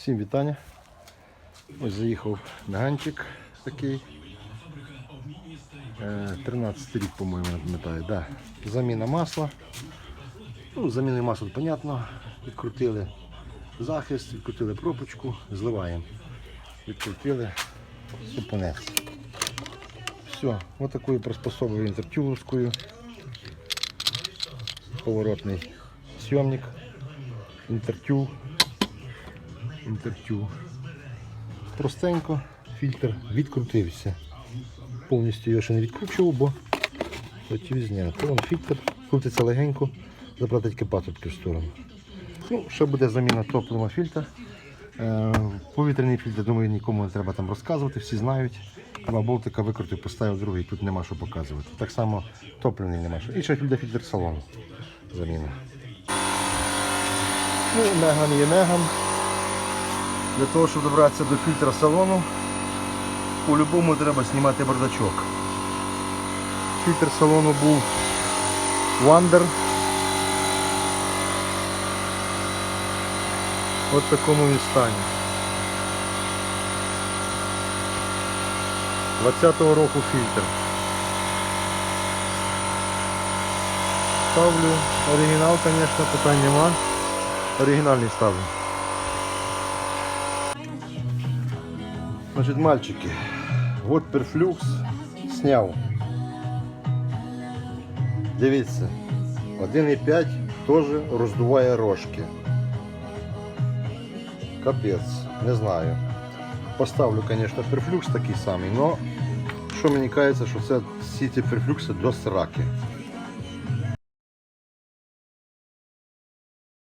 Всім вітання. Ось заїхав меганчик такий. Е, 13 рік, по-моєму, пам'ятаю. Да. Заміна масла. Ну, заміни масла, понятно. Відкрутили захист, відкрутили пропочку, зливаємо. Відкрутили супонець. Все, ось такою приспособою інтертюловською. Поворотний сйомник. Інтертюл. Інтертюл. Простенько, фільтр відкрутився. Повністю його ще не відкручував, бо хотів зняти. Вон фільтр, крутиться легенько, забрати тільки патрубки в сторону. Ну, ще буде заміна топлива фільтра. Е, Повітряний фільтр, думаю, нікому не треба там розказувати, всі знають. Два болтика викрутив, поставив другий, тут нема що показувати. Так само топливний нема що. І ще фільтр фільтр салону. Заміна. Ну, меган є меган. Для того, щоб добратися до фільтра салону, по-любому треба знімати бардачок. Фільтр салону був Wander. В такому він стані. 20-го року фільтр. Ставлю оригінал, звісно, питань нема. Оригінальний ставлю. Значить, мальчики, от перфлюкс сняв. Дивіться, 1,5 теж роздуває рожки. Капець, не знаю. Поставлю, звісно, перфлюкс такий самий, але що мені кажеться, що це всі ці перфлюкси до сраки.